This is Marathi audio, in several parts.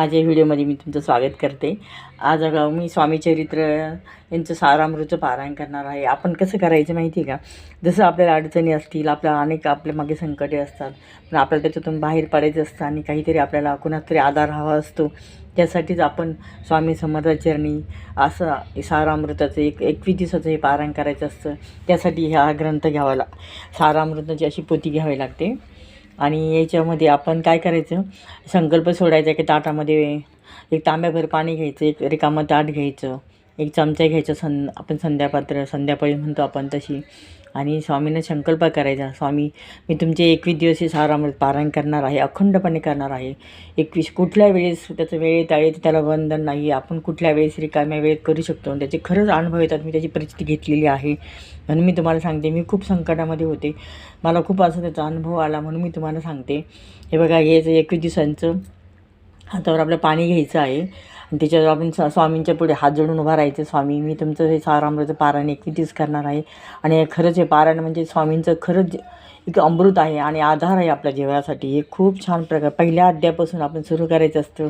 माझ्या व्हिडिओमध्ये मी तुमचं स्वागत करते. आज अगं मी स्वामी चरित्र यांचं सारामृतचं पारायण करणार आहे. आपण कसं करायचं माहिती आहे का? जसं आपल्याला अडचणी असतील आपल्या अनेक आपल्या मागे संकटे असतात पण आपल्याला त्याच्यातून बाहेर पडायचं असतं आणि काहीतरी आपल्याला कुणात तरी आधार हवा असतो. त्यासाठीच आपण स्वामी समर्थाचरणी असं सारामृताचं एक एकवीस दिवसाचं हे पारायण करायचं असतं. त्यासाठी हा ग्रंथ घ्यावा ला सारामृताची अशी पोती घ्यावी लागते. आणि याच्यामध्ये आपण काय करायचं? संकल्प सोडायचा की ताटामध्ये एक तांब्याभर पाणी घ्यायचं एक रिकामं ताट घ्यायचं एक चमचा घ्यायचं सं आपण संध्यापात्र संध्याकाळी म्हणतो आपण तशी. आणि स्वामींना संकल्प करायचा. स्वामी मी तुमचे एकवीस दिवस हे सारामृत पारायण करणार आहे अखंडपणे करणार आहे. एकवीस कुठल्या वेळेस त्याचं वेळेत आहे त्याला बंधन नाही. आपण कुठल्या वेळेस रिकाम्या वेळेत करू शकतो? आणि त्याचे खरंच अनुभव येतात. मी त्याची परिस्थिती घेतलेली आहे. म्हणून मी तुम्हाला सांगते मी खूप संकटामध्ये होते. मला खूप असं त्याचा अनुभव आला म्हणून मी तुम्हाला सांगते. हे बघा हे जे एकवीस दिवसांचं हातावर आपलं पाणी घ्यायचं आहे. आणि त्याच्यावर आपण स्वामींच्या पुढे हात जोडून उभा राहायचं. स्वामी मी तुमचं हे सारामृत पारायण एकवीस करणार आहे. आणि हे खरंच हे पारायण म्हणजे स्वामींचं खरंच एक अमृत आहे आणि आधार आहे आपल्या जीवनासाठी. हे खूप छान प्रकार पहिल्या अध्यापासून आपण सुरू करायचं असतं.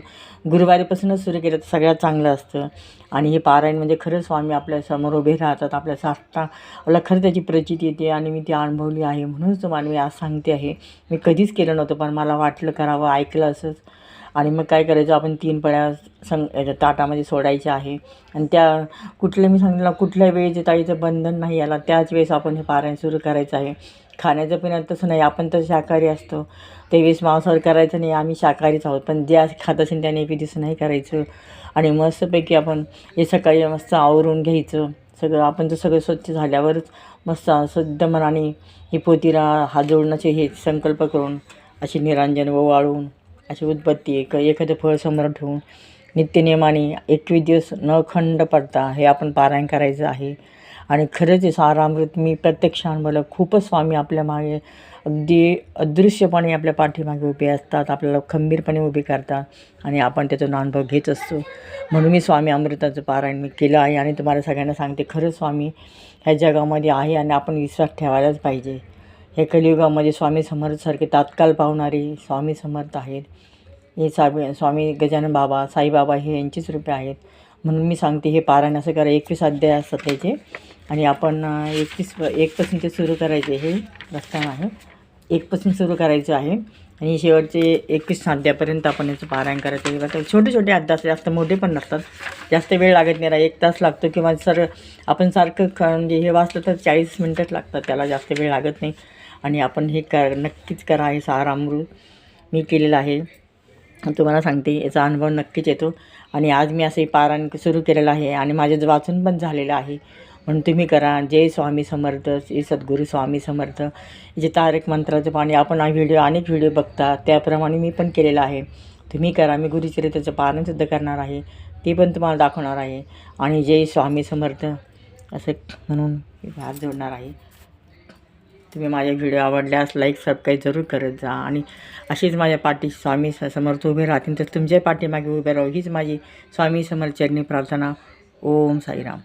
गुरुवारीपासूनच सुरू केलं तर सगळ्यात चांगलं असतं. आणि हे पारायण म्हणजे खरंच स्वामी आपल्यासमोर उभे राहतात. आपल्या साठता आपल्याला खरं त्याची प्रचिती येते आणि मी ती अनुभवली आहे म्हणूनच तुम्हाला मी आज सांगते आहे. मी कधीच केलं नव्हतं पण मला वाटलं करावं ऐकलं असंच. आणि मग काय करायचं आपण तीन पळ्या संग याच्या ताटामध्ये सोडायच्या आहे. आणि त्या कुठल्या मी सांगितलं कुठल्या वेळेचे ताईचं बंधन नाही याला त्याच वेळेस आपण हे पारायण सुरू करायचं आहे. खाण्याचं पिण्यात तसं नाही आपण तर शाकाहारी असतो. त्यावेळेस मांसाहार करायचं नाही आम्ही शाकाहारीच आहोत. पण जे खात असेल त्याने एक दिसं नाही करायचं. आणि मस्तपैकी आपण हे सकाळी मस्त आवरून घ्यायचं. सगळं आपण तर सगळं स्वच्छ झाल्यावरच मस्त शुद्ध मनाने ही पोतीला हात जोडण्याचे हे संकल्प करून अशी निरांजन ओवाळून अशी उत्पत्ती एक एखादं फळ समोर ठेवून नित्यनियमाने एकवीस दिवस न खंड पडता हे आपण पारायण करायचं आहे. आणि खरंच हे सारामृत मी प्रत्यक्ष अनुभवलं खूपच स्वामी आपल्या मागे अगदी अदृश्यपणे आपल्या पाठीमागे उभे असतात आपल्याला खंबीरपणे उभे करतात आणि आपण त्याचा अनुभव घेत असतो. म्हणून मी स्वामी अमृताचं पारायण मी केलं आहे आणि तुम्हाला सगळ्यांना सांगते खरंच स्वामी ह्या जगामध्ये आहे आणि आपण विश्वास ठेवायलाच पाहिजे. हे कलियुगामध्ये स्वामी समर्थसारखे तात्काळ पावणारे स्वामी समर्थ आहेत. हे साबी स्वामी गजानन बाबा साईबाबा हे यांचीच रूपे आहेत. म्हणून मी सांगते हे पारायण असं करा एकवीस अध्याय असतात त्याचे. आणि आपण एकवीस एकपासून ते सुरू करायचे हे प्रस्थान आहे. एकपासून सुरू करायचं आहे. आणि शेवटचे एकवीस अध्यायापर्यंत आपण याचं पारायण करायचं बघा छोटे छोटे अध्याय असतात जास्त मोठे पण नसतात. जास्त वेळ लागत नाही एक तास लागतो किंवा सर आपण सारखं म्हणजे हे वाचलं तर चाळीस मिनटंच लागतात. त्याला जास्त वेळ लागत नाही. आणि आपण हे कर नक्कीच करा हे सारामृत मी केलेलं आहे. तुम्हाला सांगते याचा अनुभव नक्कीच येतो. आणि आज मी असे पारायण सुरू केलेलं आहे आणि माझं वाचून पण झालेलं आहे. म्हणून तुम्ही करा. जय स्वामी समर्थ श्री सद्गुरू स्वामी समर्थ. जे तारक मंत्राचं पाणी आपण हा व्हिडिओ अनेक व्हिडिओ बघता त्याप्रमाणे मी पण केलेलं आहे. तुम्ही करा. मी गुरुचरित्राचं पारणसुद्धा करणार आहे. ते पण तुम्हाला दाखवणार आहे. आणि जय स्वामी समर्थ. असं म्हणून हात जोडणार आहे. तुम्ही माझे व्हिडिओ आवडल्यास लाईक सबस्क्राईब जरूर करत जा. आणि अशीच माझ्या पाठी स्वामी समर्थ उभे राहतील. तर तुमच्या पाठीमागे उभे राहू. हीच माझी स्वामी समर्थ चरणी प्रार्थना. ओम साईराम.